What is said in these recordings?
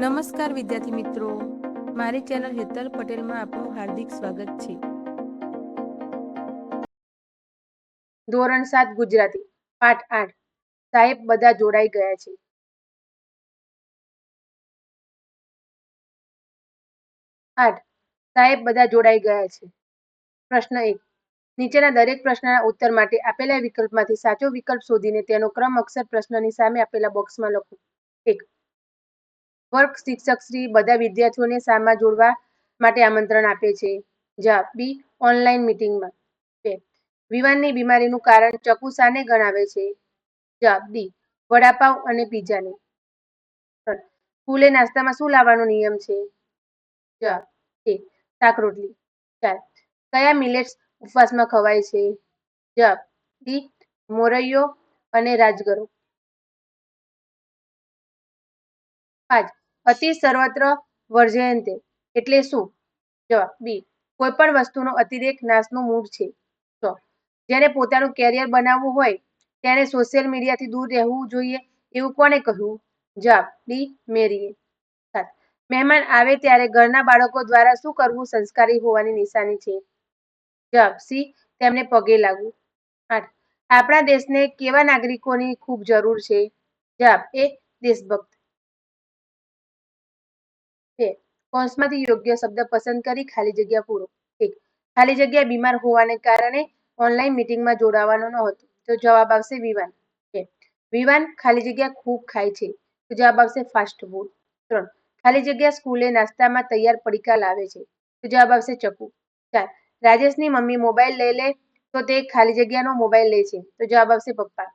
નમસ્કાર વિદ્યાર્થી મિત્રો. મારી ચેનલ હેતલ પટેલમાં આપનું હાર્દિક સ્વાગત છે. ધોરણ સાત ગુજરાતી, પાઠ આઠ. સાહેબ બધા જોડાઈ ગયા છે. આઠ. સાહેબ બધા જોડાઈ ગયા છે. પ્રશ્ન એક. નીચેના દરેક પ્રશ્નના ઉત્તર માટે આપેલા વિકલ્પમાંથી સાચો વિકલ્પ શોધીને તેનો ક્રમ અક્ષર પ્રશ્નની સામે આપેલા બોક્સમાં લખો. એક. વર્ગ શિક્ષક શ્રી બધા વિદ્યાર્થીઓને શામાં જોડવા માટે આમંત્રણ આપે છે. જવાબ બી ઓનલાઈન મિટિંગમાં બે વિવાનની બીમારીનું કારણ ચકુ શાને ગણાવે છે. જવાબ ડી વડાપાવ અને પીઝાને. સ્કૂલે નાસ્તામાં શું લાવવાનો નિયમ છે? જવાબ એ શાક રોટલી. ચાર. કયા મિલેટ્સ ઉપવાસમાં ખવાય છે? જવાબ ડી મોરૈયો અને રાજગરો. પાંચ. અતિ સર્વત્ર વર્જયંતે. એટલે શું? જવાબ બી. કોઈ પણ વસ્તુનો અતિરેક નાશનું મૂળ છે. જેને પોતાનું કેરિયર બનાવવું હોય, તેને સોશિયલ મીડિયાથી દૂર રહેવું જોઈએ એવું કોણે કહ્યું? જવાબ બી. મેરીએ. મહેમાન આવે ત્યારે ઘરના બાળકો દ્વારા શું કરવું સંસ્કારી હોવાની નિશાની છે? જવાબ સી. તેમને પગે લાગવું. આઠ. આપણા દેશને કેવા નાગરિકોની ખૂબ જરૂર છે? જવાબ એ. દેશભક્ત. કૌંસમાંથી યોગ્ય શબ્દ પસંદ કરી ખાલી જગ્યા પૂરો. એક, ખાલી જગ્યા બીમાર હોવાને કારણે ઓનલાઈન મીટિંગમાં જોડાવાનો ન હતો તો જવાબ આવશે વિવાન. વિવાન ખાલી જગ્યા ખૂબ ખાય છે, તો જવાબ આવશે ફાસ્ટ ફૂડ ત્રણ, ખાલી જગ્યા સ્કૂલે નાસ્તામાં તૈયાર પડીકા લાવે છે, તો જવાબ આવશે ચકુ. ચાર, રાજેશની મમ્મી મોબાઈલ લઈ લે, તો તે ખાલી જગ્યાનો મોબાઈલ લે છે, તો જવાબ આવશે પપ્પા.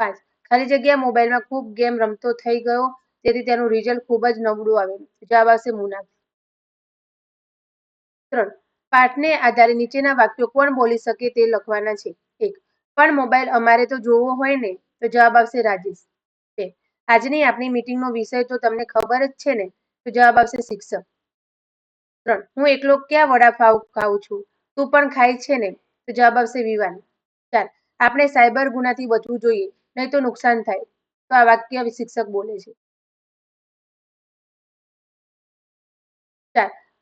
પાંચ, ખાલી જગ્યા મોબાઈલમાં ખૂબ ગેમ રમતો થઈ ગયો, તેથી તેનું રિઝલ્ટ ખૂબ જ નબળું આવેલું જવાબ આવશે મુનાફ ત્રણ. પાઠને આધારે નીચેના વાક્યો કોણ બોલી શકે તે લખવાના છે. એક. પણ મોબાઈલ અમારે તો જોવો હોય ને, તો જવાબ આવશે રાજેશ. બે. આજની આપણી મીટિંગનો વિષય તો તમને ખબર જ છે ને, તો જવાબ આવશે શિક્ષક. ત્રણ. હું એકલો ક્યાં વડાપાવ ખાઉં છું? તું પણ ખાય છે ને, તો જવાબ આવશે વિવાન. ચાર. આપણે સાયબર ગુનાથી બચવું જોઈએ, નહીં તો નુકસાન થાય. તો આ વાક્ય શિક્ષક બોલે છે.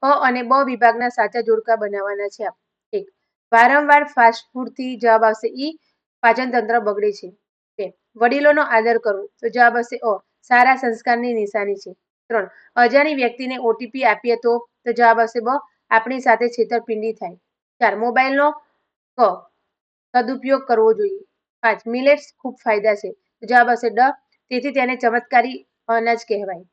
અ અને બ વિભાગના સાચા જોડકા બનાવવાના છે એક, વારંવાર ફાસ્ટ ફૂડથી જવાબ આવશે ઈ પાચન તંત્ર બગડે છે. બે, વડીલોનો આદર કરવો તો જવાબ આવશે અ, સારા સંસ્કારની નિશાની છે. ત્રણ, અજાણી વ્યક્તિને ઓટીપી આપીએ તો તો જવાબ આવશે બ, આપણી સાથે છેતરપિંડી થાય. ચાર, મોબાઈલનો ક, સદુપયોગ કરવો જોઈએ. પાંચ, મિલેટ્સ ખૂબ ફાયદા છે. જવાબ આવશે ડ, તેથી તેને ચમત્કારી અનાજ કહેવાય.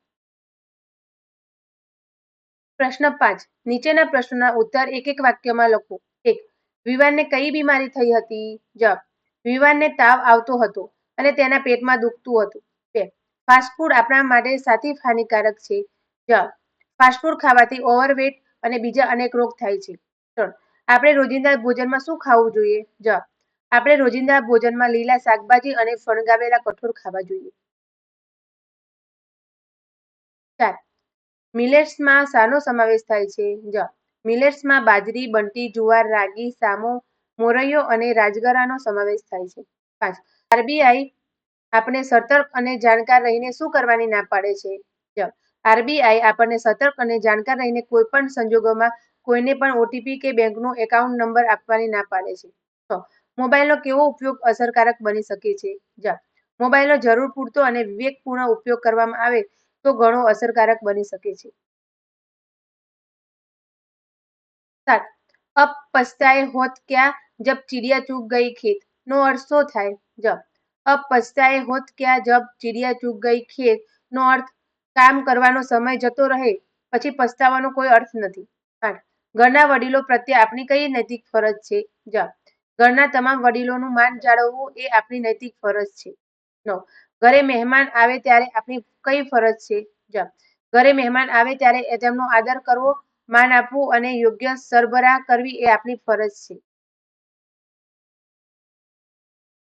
પ્રશ્ન પાંચ. નીચેના પ્રશ્નોના ઉત્તર એક એક વાક્યમાં લખો. એક. વિવાનને કઈ બીમારી થઈ હતી? જવાબ. વિવાનને તાવ આવતો હતો અને તેના પેટમાં દુખતું હતું. બે. ફાસ્ટફૂડ આપણા માટે સાથી હાનિકારક છે? જવાબ. ફાસ્ટફૂડ ખાવાથી ઓવરવેટ અને બીજા અનેક રોગ થાય છે. ત્રણ. આપણે રોજિંદા ભોજનમાં શું ખાવું જોઈએ? જવાબ. આપણે રોજિંદા ભોજનમાં લીલા શાકભાજી અને ફણગાવેલા કઠોળ ખાવા જોઈએ. મિલેટ્સમાં શાનો સમાવેશ થાય છે? જ. મિલેટ્સમાં બાજરી, બંટી, જુવાર, રાગી, સામો, મોરૈયો અને રાજગરાનો સમાવેશ થાય છે. પાંચ. આરબીઆઈ આપણે સતર્ક અને જાણકાર રહીને શું કરવાની ના પાડે છે? જ. આરબીઆઈ આપણને સતર્ક અને જાણકાર રહીને કોઈ પણ સંજોગોમાં કોઈને પણ ઓટીપી કે બેંકનો એકાઉન્ટ નંબર આપવાની ના પાડે છે. છ. મોબાઈલનો કેવો ઉપયોગ અસરકારક બની શકે છે? જ. મોબાઈલનો જરૂર પૂરતો અને વિવેકપૂર્ણ ઉપયોગ કરવામાં આવે તો ઘણો અસરકારક બની શકે છે. અબ પછતાએ હોત ક્યાં? જબ ચિડિયા ચૂક ગઈ ખેત. નો અર્થ શું થાય? જબ. અબ પછતાએ હોત ક્યાં? જબ ચિડિયા ચૂક ગઈ ખેત. નો અર્થ, કામ કરવાનો સમય જતો રહે, પછી પછતાવાનો કોઈ અર્થ નથી. આઠ, ઘરના વડીલો પ્રત્યે આપણી કઈ નૈતિક ફરજ છે? જબ. ઘરના તમામ વડીલોનું માન જાળવવું એ આપણી નૈતિક ફરજ છે. નવ ઘરે મહેમાન આવે ત્યારે આપણી કઈ ફરજ છે? જવાબ. ઘરે મહેમાન આવે ત્યારે તેમનો આદર કરવો, માન આપવું અને યોગ્ય સરબરાહ કરવી એ આપણી ફરજ છે.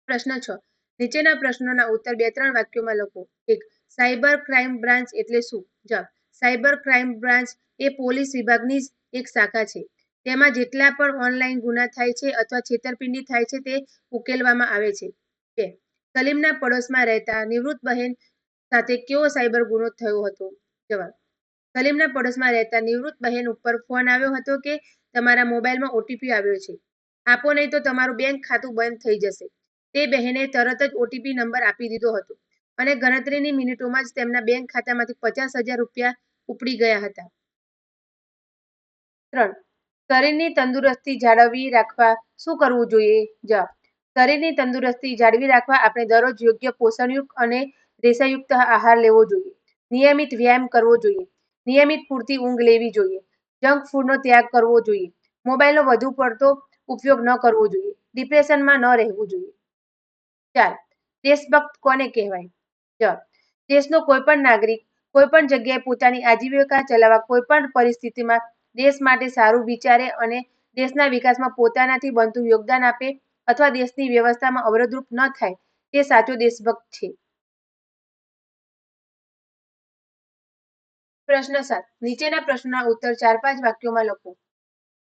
પ્રશ્ન છ. નીચેના પ્રશ્નોના ઉત્તર બે ત્રણ વાક્યોમાં લખો. એક. સાયબર ક્રાઇમ બ્રાન્ચ એટલે શું? જવાબ. સાયબર ક્રાઇમ બ્રાન્ચ એ પોલીસ વિભાગની જ એક શાખા છે. તેમાં જેટલા પણ ઓનલાઈન ગુના થાય છે અથવા છેતરપિંડી થાય છે તે ઉકેલવામાં આવે છે. સલીમના પડોશમાં રહેતા નિવૃત્ત બહેન સાથે કેવો સાયબર ગુનો થયો હતો? જવાબ, સલીમના પડોશમાં રહેતા નિવૃત્ત બહેન ઉપર ફોન આવ્યો હતો કે તમારા મોબાઈલમાં ઓટીપી આવ્યો છે. આપો નહીં તો તમારું બેંક ખાતું બંધ થઈ જશે. તે બહેને તરત જ ઓટીપી નંબર આપી દીધો હતો અને ગણતરીની મિનિટોમાં જ તેમના બેંક ખાતામાંથી પચાસ હજાર રૂપિયા ઉપડી ગયા હતા. ત્રણ, શરીરની તંદુરસ્તી જાળવી રાખવા શું કરવું જોઈએ? જવાબ શરીરની તંદુરસ્તી જાળવી રાખવા આપણે દરરોજ યોગ્ય પોષણયુક્ત અને રેસાયુક્ત આહાર લેવો જોઈએ. નિયમિત વ્યાયામ કરવો જોઈએ. નિયમિત પૂરતી ઊંઘ લેવી જોઈએ. જંક ફૂડનો ત્યાગ કરવો જોઈએ. મોબાઈલનો વધુ પડતો ઉપયોગ ન કરવો જોઈએ. ડિપ્રેશનમાં ન રહેવું જોઈએ. ચાર દેશભક્ત કોને કહેવાય? જવાબ દેશનો કોઈ પણ નાગરિક કોઈ પણ જગ્યાએ પોતાની આજીવિકા ચલાવવા કોઈ પણ પરિસ્થિતિમાં દેશ માટે સારું વિચારે અને દેશના વિકાસમાં પોતાનાથી બનતું યોગદાન આપે અથવા દેશની વ્યવસ્થામાં અવરોધરૂપ ન થાય, તે સાચો દેશભક્ત છે. પ્રશ્ન સાત. નીચેના પ્રશ્નના ઉત્તર ચાર પાંચ વાક્યોમાં લખો.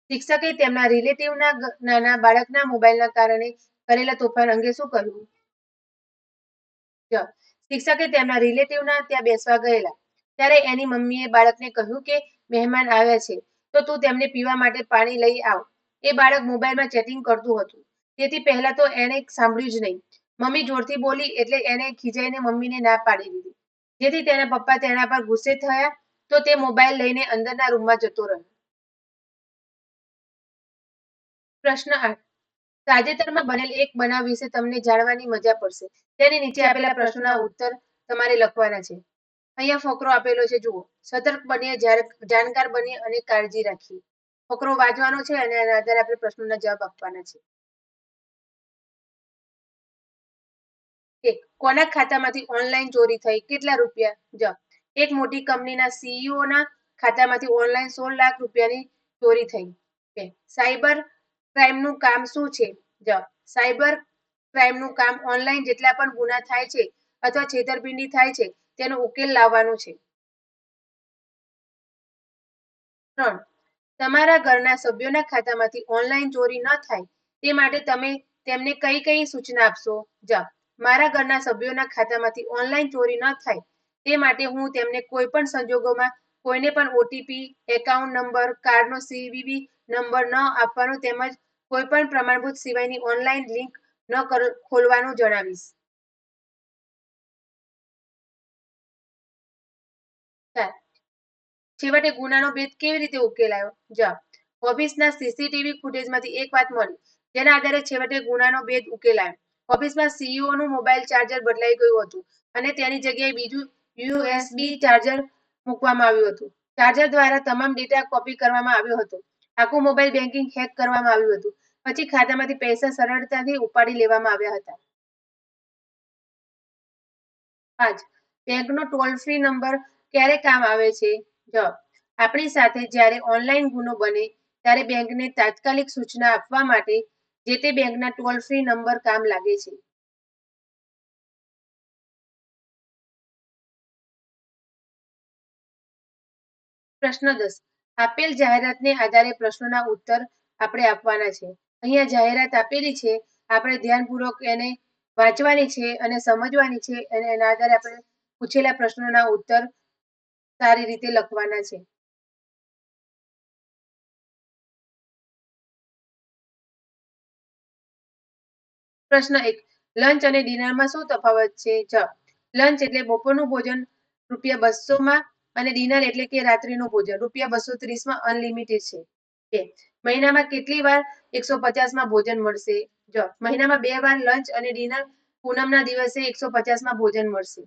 શિક્ષકે તેમના રિલેટિવના નાના બાળકના મોબાઈલના કારણે કરેલા તોફાન અંગે શું કહ્યું? શિક્ષકે તેમના રિલેટિવના ત્યાં બેસવા ગયેલા. ત્યારે એની મમ્મીએ બાળકને કહ્યું કે, મહેમાન આવ્યા છે, તો તું તેમને પીવા માટે પાણી લઈ આવ. એ બાળક મોબાઈલમાં ચેટિંગ કરતું હતું. તેથી પહેલા તો એણે સાંભળ્યું જ નહીં. મમ્મી જોરથી બોલી એટલે એને ખીજાઈને મમ્મીને ના પાડી દીધી. જેથી તેના પપ્પા તેના પર ગુસ્સે થયા તો તે મોબાઈલ લઈને અંદરના રૂમમાં જતો રહ્યો. પ્રશ્ન આઠ. તાજેતરમાં બનેલ એક બનાવ વિશે તમને જાણવાની મજા પડશે. તેની નીચે આપેલા પ્રશ્નોના ઉત્તર તમારે લખવાના છે. અહીંયા ફકરો આપેલો છે, જુઓ. સતર્ક બનીએ જાણકાર બનીએ અને કાળજી રાખીએ. ફકરો વાંચવાનો છે અને આધારે આપણે પ્રશ્નોના જવાબ આપવાના છે. એક કોના ખાતામાંથી ઓનલાઈન ચોરી થઈ? કેટલા રૂપિયા? જ. એક મોટી કંપનીના સીઈઓ ના ખાતામાંથી ઓનલાઈન સોળ લાખ રૂપિયાની ચોરી થઈ. બે સાયબર ક્રાઇમનું કામ શું છે? જ. સાયબર ક્રાઇમનું કામ ઓનલાઈન જેટલા પણ ગુના થાય છે અથવા છેતરપિંડી થાય છે, તેનો ઉકેલ લાવવાનું છે. ત્રણ. તમારા ઘરના સભ્યોના ખાતામાંથી ઓનલાઈન ચોરી ન થાય, તે માટે તમે તેમને કઈ કઈ સૂચના આપશો? જવાબ મારા ઘરના સભ્યોના ખાતામાંથી ઓનલાઈન ચોરી ન થાય. તે માટે હું તેમને કોઈ પણ સંજોગોમાં કોઈને પણ ઓટીપી એકાઉન્ટ નંબર કાર્ડનો સીવીવી નંબર ન આપવાનો તેમજ કોઈ પણ પ્રમાણભૂત સિવાયની ઓનલાઈન લિંક ન ખોલવાનું જણાવીશ. છેવટે ગુનાનો ભેદ કેવી રીતે ઉકેલાયો? જવાબ. ઓફિસના સીસીટીવી ફૂટેજમાંથી એક વાત મળી. જેના આધારે છેવટે ગુનાનો ભેદ ઉકેલાયો. ઓફિસમાં સીઈઓ નું મોબાઈલ ચાર્જર બદલાઈ ગયું હતું અને તેની જગ્યાએ બીજું યુએસબી ચાર્જર મૂકવામાં આવ્યું હતું. ચાર્જર દ્વારા તમામ ડેટા કોપી કરવામાં આવ્યો હતો. આખું મોબાઈલ બેન્કિંગ હેક કરવામાં આવ્યું હતું. પછી ખાતામાંથી પૈસા સરળતાથી ઉપાડી લેવામાં આવ્યા હતા. પાંચ બેંકનો ટોલ ફ્રી નંબર ક્યારે કામ આવે છે? જવાબ, આપણી સાથે જ્યારે ઓનલાઈન ગુનો બને, ત્યારે બેંકને તાત્કાલિક સૂચના આપવા માટે જે તે બેંકના ટોલ ફ્રી નંબર કામ લાગે છે. પ્રશ્ન દસ. આપેલ જાહેરાતને આધારે પ્રશ્નોના ઉત્તર આપણે આપવાના છે. અહીંયા જાહેરાત આપેલી છે. આપણે ધ્યાનપૂર્વક એને વાંચવાની છે અને સમજવાની છે અને એના આધારે આપણે પૂછેલા પ્રશ્નોના ઉત્તર સારી રીતે લખવાના છે. પ્રશ્ન એક લંચ અને ડિનરમાં શું તફાવત છે? જવાબ લંચ એટલે બપોરનું ભોજન, રૂપિયા બસો માં અને ડિનર એટલે કે રાત્રિનું ભોજન, રૂપિયા બસો ત્રીસમાં અનલિમિટેડ છે મહિનામાં કેટલી વાર એકસો પચાસમાં ભોજન મળશે? જવાબ મહિનામાં બે વાર લંચ અને ડિનર પૂનમના દિવસે એકસો પચાસમાં ભોજન મળશે.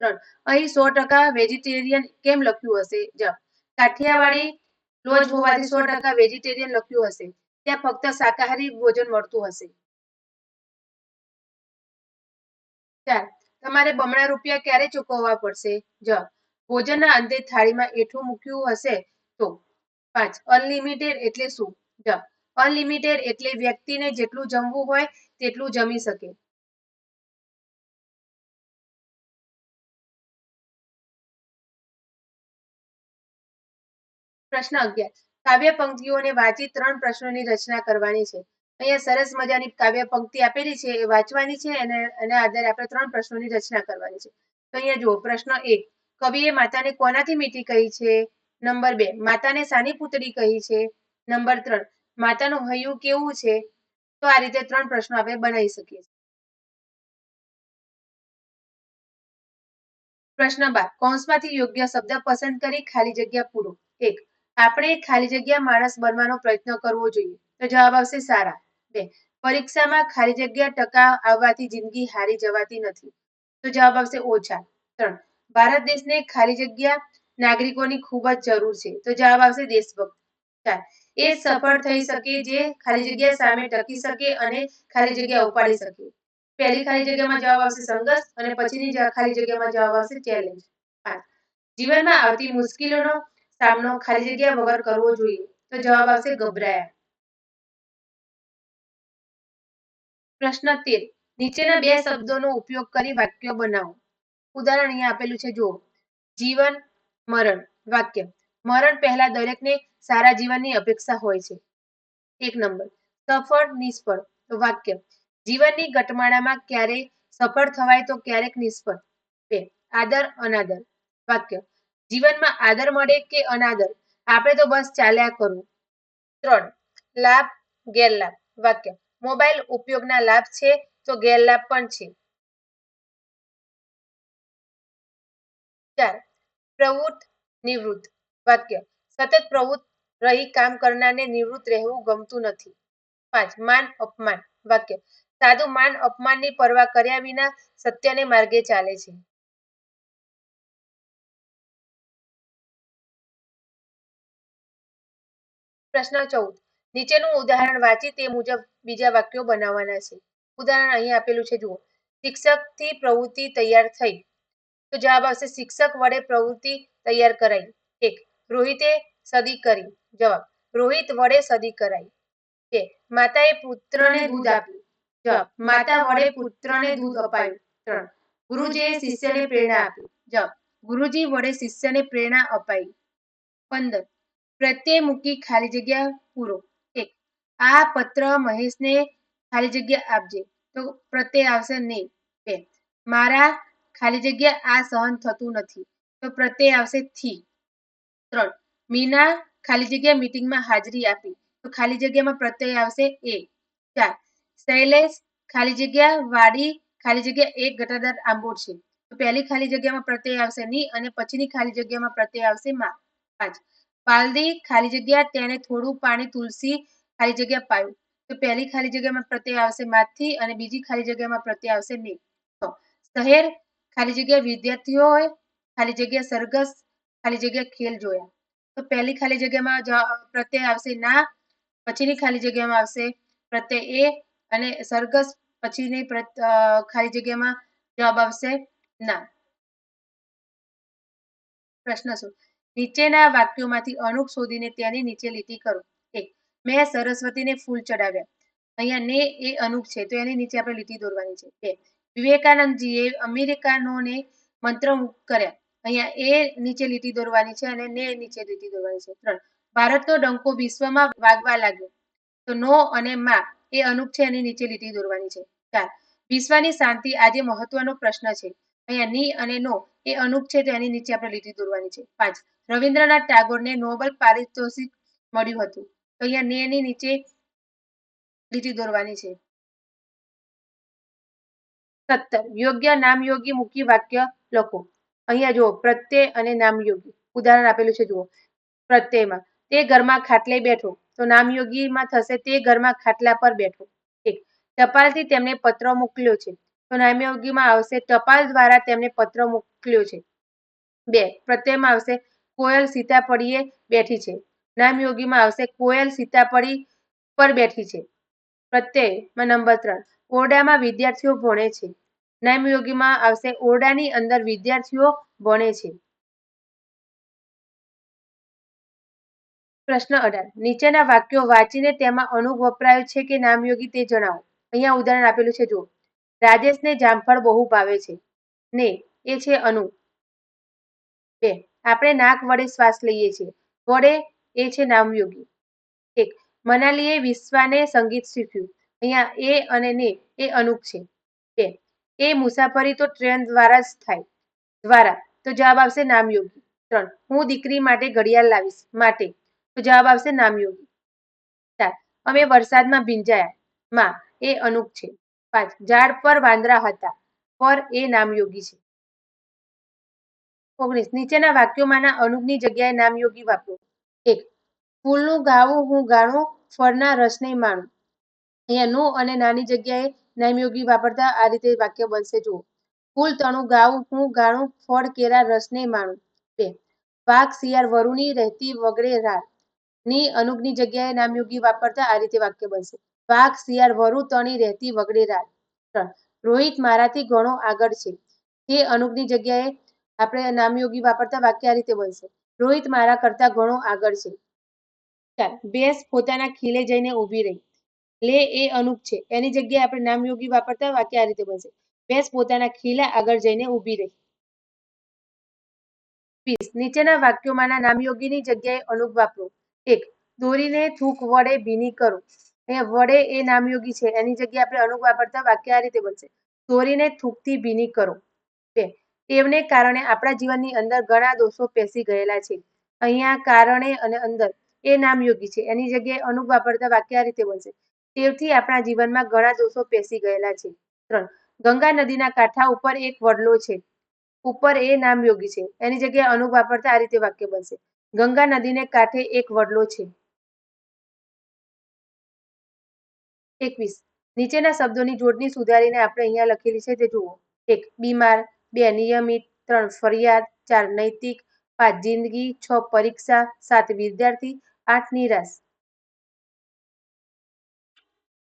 ત્રણ, અહીં સો ટકા વેજીટેરિયન કેમ લખ્યું હશે? જવાબ કાઠિયાવાડી લોજ હોવાથી સો ટકા વેજીટેરિયન લખ્યું હશે. ત્યાં ફક્ત શાકાહારી ભોજન મળતું હશે. ચાર તમારે બમણા રૂપિયા ક્યારે ચૂકવવા પડશે? જ, ભોજનના અંતે થાળીમાં એઠું મૂક્યું હશે તો? પાંચ, અનલિમિટેડ એટલે શું? જ, અનલિમિટેડ એટલે વ્યક્તિને જેટલું જમવું હોય તેટલું જમી શકે. પ્રશ્ન અગિયાર કાવ્ય પંક્તિઓને વાંચી ત્રણ પ્રશ્નોની રચના કરવાની છે. અહીંયા સરસ મજાની કાવ્ય પંક્તિ આપેલી છે, એ વાંચવાની છે અને એના આધારે આપણે ત્રણ પ્રશ્નોની રચના કરવાની છે. તો અહીંયા જુઓ, પ્રશ્ન એક, કવિએ માતાને કોનાથી મીઠી કહી છે? નંબર બે, માતાને સાની પુતળી કહી છે? નંબર ત્રણ, માતાનું હૈયું કેવું છે? તો આ રીતે ત્રણ પ્રશ્નો આપણે બનાવી શકીએ છીએ. પ્રશ્ન બાર, કૌંસમાંથી યોગ્ય શબ્દ પસંદ કરી ખાલી જગ્યા પૂરો. એક, આપણે ખાલી જગ્યા માણસ બનવાનો પ્રયત્ન કરવો જોઈએ. તો જવાબ આવશે સારા. બે પરીક્ષામાં ખાલી જગ્યા ટકા આવવાથી જિંદગી હારી જવાતી નથી. તો જવાબ આવશે ઓછા ત્રણ. ભારત દેશને ખાલી જગ્યા નાગરિકોની ખૂબ જ જરૂર છે. તો જવાબ આવશે દેશભક્ત. ચાર. એ સફળ થઈ શકે જે ખાલી જગ્યા સામે ટકી શકે અને ખાલી જગ્યા ઉપાડી શકે. પહેલી ખાલી જગ્યામાં જવાબ આવશે સંઘર્ષ અને પછીની ખાલી જગ્યામાં જવાબ આવશે ચેલેન્જ પાંચ. જીવનમાં આવતી મુશ્કેલીઓનો સામનો ખાલી જગ્યા વગર કરવો જોઈએ. તો જવાબ આવશે ગભરાયા. પ્રશ્ન તેર. નીચેના બે શબ્દોનો ઉપયોગ કરી વાક્ય બનાવો. ઉદાહરણ અહીંયા આપેલું છે, જુઓ. જીવન, મરણ. વાક્ય. મરણ પહેલા દરેકને સારા જીવનની અપેક્ષા હોય છે. એક નંબર. સફળ, નિષ્ફળ. વાક્ય. જીવનની ગટમાળામાં ક્યારેક સફળ થવાય તો ક્યારેક નિષ્ફળ. બે. આદર, અનાદર. વાક્ય. જીવનમાં આદર મળે કે અનાદર? આપણે તો બસ ચાલ્યા કરવું ત્રણ. લાભ, ગેરલાભ. વાક્ય. મોબાઈલ ઉપયોગના લાભ છે, તો ગેરલાભ પણ છે. ચાર, પ્રવૃત્ત નિવૃત્ત. વાક્ય, સતત પ્રવૃત્ત રહી કામ કરનારને નિવૃત્ત રહેવું ગમતું નથી. પાંચ, માન અપમાન. વાક્ય સાધુ માન અપમાનની પરવા કર્યા વિના સત્યને માર્ગે ચાલે છે. પ્રશ્ન ચૌદ નીચેનું ઉદાહરણ વાંચી તે મુજબ બીજા વાક્યો બનાવવાના છે. ઉદાહરણ અહીં આપેલું છે, જુઓ. શિક્ષકથી પ્રવૃત્તિ તૈયાર થઈ. તો જવાબ આવશે, શિક્ષક વડે પ્રવૃત્તિ તૈયાર કરાઈ. એક, રોહિતે સદી કરી. જવાબ, રોહિત વડે સદી કરાઈ. બે, માતાએ પુત્રને દૂધ આપ્યું. જવાબ, માતા વડે પુત્રને દૂધ અપાયું. ત્રણ, ગુરુજીએ શિષ્યને પ્રેરણા આપી. જવાબ, ગુરુજી વડે શિષ્યને પ્રેરણા અપાઈ. પંદર, પ્રત્યે મૂકી ખાલી જગ્યા પૂરો. આ પત્ર મહેશને ખાલી જગ્યા આપજે. તો પ્રત્યય આવશે ને બે. મારા ખાલી જગ્યા આ સહન થતું નથી. તો પ્રત્યય આવશે થી. ત્રણ. મીના ખાલી જગ્યા મિટિંગમાં હાજરી આપી. તો ખાલી જગ્યામાં પ્રત્યય આવશે એ. ચાર. શૈલેષ ખાલી જગ્યા, વાડી ખાલી જગ્યા, એક ઘટાદાર આંબો છે. તો પહેલી ખાલી જગ્યામાં પ્રત્યય આવશે ની અને પછીની ખાલી જગ્યામાં પ્રત્યય આવશે માં. પાંચ. પાલદી ખાલી જગ્યા, તેને થોડું પાણી તુલસી ખાલી જગ્યા પાયું. તો પહેલી ખાલી જગ્યામાં પ્રત્યય આવશે માથી અને બીજી ખાલી જગ્યામાં પ્રત્યય આવશે ને. શહેર, ખાલી જગ્યા વિદ્યાર્થીઓએ ખાલી જગ્યા સરઘસ, ખાલી જગ્યા ખેલ જોયા. તો પહેલી ખાલી જગ્યામાં પ્રત્યય આવશે ના, પછીની ખાલી જગ્યામાં આવશે પ્રત્યય એ અને સરઘસ, પછીની ખાલી જગ્યામાં જવાબ આવશે ના. પ્રશ્ન શું? નીચેના વાક્યોમાંથી અણુક શોધીને તેની નીચે લીટી કરો. મેં સરસ્વતીને ફૂલ ચડાવ્યા. અહીંયા ને એ અનુપ છે, તો એની નીચે આપણે લીટી દોરવાની છે. બે. વિવેકાનંદજીએ અમેરિકાનોને મંત્રમુગ્ધ કર્યા. અહીંયા એ નીચે લીટી દોરવાની છે અને ને નીચે લીટી દોરવાની છે. ત્રણ. ભારતનો ડંકો વિશ્વમાં વાગવા લાગ્યો. તો નો અને માં, એ અનુપ છે, એની નીચે લીટી દોરવાની છે. ચાર. વિશ્વની શાંતિ આજે મહત્વનો પ્રશ્ન છે. અહીંયા ની અને નો, એ અનુપ છે, તો એની નીચે આપણે લીટી દોરવાની છે. પાંચ. રવિન્દ્રનાથ ટાગોરને નોબલ પારિતોષિક મળ્યું હતું. તો અહીંયા ને ની નીચે લીટી દોરવાની છે. સત્તર. યોગ્ય નામયોગી મૂકી વાક્ય લખો. અહીંયા જુઓ, પ્રત્યય અને નામયોગી. ઉદાહરણ આપેલું છે, જુઓ. પ્રત્યયમાં. તે ઘરમાં ખાટલે બેઠો. તો નામયોગીમાં થશે, તે ઘરમાં ખાટલા પર બેઠો. એક. ટપાલથી તેમને પત્ર મોકલ્યો છે. તો નામયોગીમાં આવશે, ટપાલ દ્વારા તેમને પત્ર મોકલ્યો છે. બે. પ્રત્યયમાં આવશે, કોયલ સીતા પડીએ બેઠી છે. નામયોગીમાં આવશે કોયલ સીતાપડી પર બેઠી છે. પ્રત્યયમાં નંબર ત્રણ, ઓરડામાં વિદ્યાર્થીઓ ભણે છે. નામયોગીમાં આવશે ઓરડાની અંદર વિદ્યાર્થીઓ ભણે છે. પ્રશ્ન અઢાર, નીચેના વાક્યો વાંચીને તેમાં અનુગ વપરાયો છે કે નામયોગી તે જણાવો. અહીંયા ઉદાહરણ આપેલું છે, જુઓ. રાજેશને જામફળ બહુ ભાવે છે. ને, એ છે અનુ. બે, આપણે નાક વડે શ્વાસ લઈએ છીએ. વડે એ છે નામયોગી. એક, મનાલીએ વિશ્વાને સંગીત શીખ્યું. અહીંયા એ અને ને એ અનુક છે. બે, એ મુસાફરી તો ટ્રેન દ્વારા જ થાય. દ્વારા, તો જવાબ આવશે નામયોગી. ત્રણ, હું દીકરી માટે ઘડિયાળ લાવીશ. માટે, તો જવાબ આવશે નામયોગી. ચાર, અમે વરસાદમાં ભીંજાયા. માં, એ અનુપ છે. પાંચ, ઝાડ પર વાંદરા હતા. પર એ નામયોગી છે. ઓગણીસ, નીચેના વાક્યોમાંના અનુપની જગ્યાએ નામયોગી વાપરો. એક. ફૂલનું ગાવું હું ગાણું, ફળના રસને માણું. અહીંયા નું અને નાની જગ્યાએ નામયોગી વાપરતા આ રીતે વાક્ય બનશે, જુઓ. ફૂલ તણું ગાવું હું ગાણું, ફળ કેરા રસને માણું. બે. વાઘ શિયાળ વરુની રહેતી વગડે રારની અનુગની જગ્યાએ નામયોગી વાપરતા આ રીતે વાક્ય બનશે. વાઘ શિયાળ વરુ તણી રહેતી વગડે રાર ત્રણ. રોહિત મારાથી ઘણો આગળ છે. તે અનુગની જગ્યાએ આપણે નામયોગી વાપરતા વાક્ય આ રીતે બનશે. રોહિત મારા કરતા ઘણો આગળ છે. ભેંસ પોતાના ખીલે જઈને ઊભી રહી. લે એ અનુપ છે. એની જગ્યાએ આપણે નામયોગી વાપરતા વાક્ય આ રીતે બનશે. ભેંસ પોતાના ખીલા આગળ જઈને ઊભી રહી. નીચેના વાક્યોમાંના નામયોગીની જગ્યાએ અનુપ વાપરો. એક, દોરીને થૂક વડે ભીની કરો. વડે એ નામયોગી છે. એની જગ્યાએ આપણે અનુપ વાપરતા વાક્ય આ રીતે બનશે. દોરીને થૂકથી ભીની કરો. બે ટેવને કારણે આપણા જીવનની અંદર ઘણા દોષો પેસી ગયેલા છે. અહીંયા કારણે અને અંદર એ નામયોગી છે. એની જગ્યાએ અનુપ વાપરતા વાક્ય આ રીતે બનશે તેથી આપણા જીવનમાં ઘણા દોષો પેસી ગયેલા છે. ત્રણ. ગંગા નદીના કાંઠા ઉપર એક વડલો છે. ઉપર એ નામયોગી છે. એની જગ્યાએ અનુપ વાપરતા આ રીતે વાક્ય બનશે ગંગા નદીને કાંઠે એક વડલો છે. એકવીસ. નીચેના શબ્દોની જોડણી સુધારીને આપણે અહીંયા લખેલી છે. તે જુઓ. એક. બીમાર. બે નિયમિત, ત્રણ ફરિયાદ, ચાર નૈતિક, પાંચ જિંદગી, છ પરીક્ષા, સાત વિદ્યાર્થી, આઠ નિરાશ.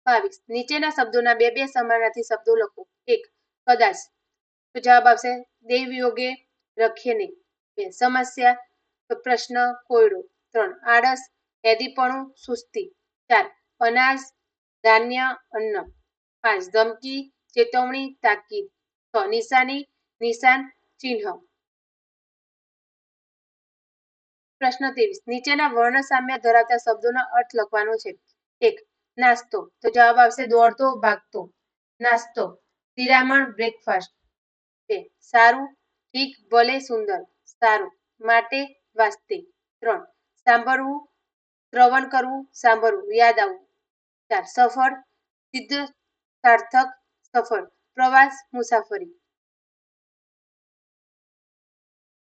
બાવીસ. નીચેના શબ્દોના બે બે સમાનાર્થી શબ્દો લખો. એક, કદાચ. તો જવાબ આવશે, દેવયોગે રખે નહીં. બે, સમસ્યા, પ્રશ્ન, કોયડો. ત્રણ, આળસ એદીપણું સુસ્તી. ચાર, અનાજ, ધાન્ય, અન્ન. પાંચ, ધમકી, ચેતવણી, તાકીદ. છ, નિશાની નિશાન ચિહ્ન. પ્રશ્ન ત્રેવીસ. નીચેના વર્ણ સામ્ય ધરાવતા શબ્દોનો અર્થ લખવાનો છે. એક, નાસ્તો. તો જવાબ આવશે દોડતો, ભાગતો. નાસ્તો. શિરામણ બ્રેકફાસ્ટ બે, સારું, ઠીક, ભલે, સુંદર. સારું, માટે, વાસ્તે. ત્રણ, સાંભળવું, શ્રવણ કરવું, સાંભળવું, યાદ આવવું. ચાર, સફળ, સિદ્ધ, સાર્થક, સફળ. પ્રવાસ, મુસાફરી.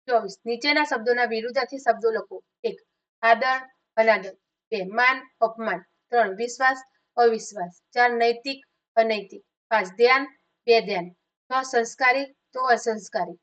ચોવીસ. નીચેના શબ્દોના વિરુદ્ધાર્થી શબ્દો લખો. એક, આદર, અનાદર. બે, માન, અપમાન. ત્રણ, વિશ્વાસ, અવિશ્વાસ. ચાર, નૈતિક, અનૈતિક. પાંચ, ધ્યાન બે ધ્યાન છ, સંસ્કારી, તો અસંસ્કારી.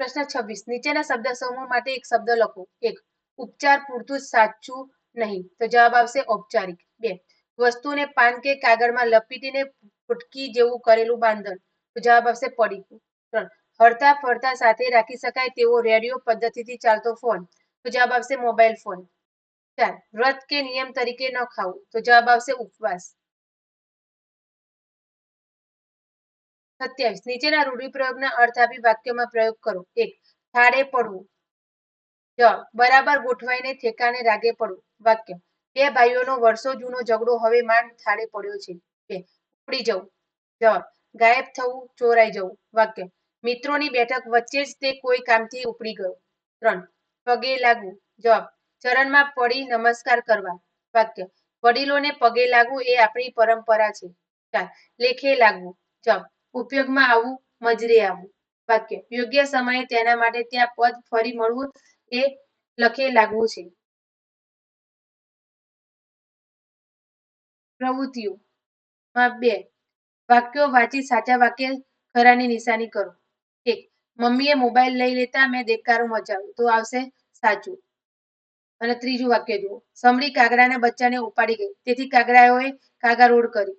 પ્રશ્ન છવ્વીસ. નીચેના શબ્દ સમૂહ માટે એક શબ્દ લખો. એક. ઉપચાર પૂરતું સાચું નહીં. તો જવાબ આવશે ઔપચારિક. બે. વસ્તુને પાન કે કાગળમાં લપેટીને ફૂટકી જેવું કરેલું બાંધણ. તો જવાબ આવશે પડીકું. ત્રણ. હરતા ફરતા સાથે રાખી શકાય તેવો રેડિયો પદ્ધતિથી ચાલતો ફોન. તો જવાબ આવશે મોબાઈલ ફોન. ચાર. વ્રત કે નિયમ તરીકે ન ખાવું. તો જવાબ આવશે ઉપવાસ. સત્યાવીસ. નીચેના રૂઢિપ્રયોગના અર્થ આપી વાક્યમાં પ્રયોગ કરો. એક થાળે પડવું. જ, બરાબર ગોઠવાઈને ઠેકાને રાગે પડવું. વાક્ય, બે ભાઈઓનો વર્ષો જૂનો ઝઘડો હવે માંડ થાળે પડ્યો છે. બે, ઉપડી જવું. જ, ગાયબ થવું, ચોરાઈ જવું. વાક્ય, મિત્રોની બેઠક વચ્ચે જ તે કોઈ કામથી ઉપડી ગયો. ત્રણ, પગે લાગવું. જવાબ ચરણમાં પડી નમસ્કાર કરવા. વાક્ય, વડીલોને પગે લાગવું એ આપણી પરંપરા છે. ચાર, લેખે લાગવું. જવાબ ઉપયોગમાં આવવું મજરે આવવું. વાક્ય, યોગ્ય સમયે તેના માટે ત્યાં પદ ફરી મળવું એ લખે લાગવું છે. પ્રવૃત્તિઓ બે, વાક્યો વાંચી સાચા વાક્ય ખરાની નિશાની કરો. એક, મમ્મીએ મોબાઈલ લઈ લેતા મેં દેકારો મચાવ્યો, તો આવશે સાચું. અને ત્રીજું વાક્ય જુઓ, સમડી કાગડાના બચ્ચાને ઉપાડી ગઈ, તેથી કાગડાઓએ કાગા રોડ કરી.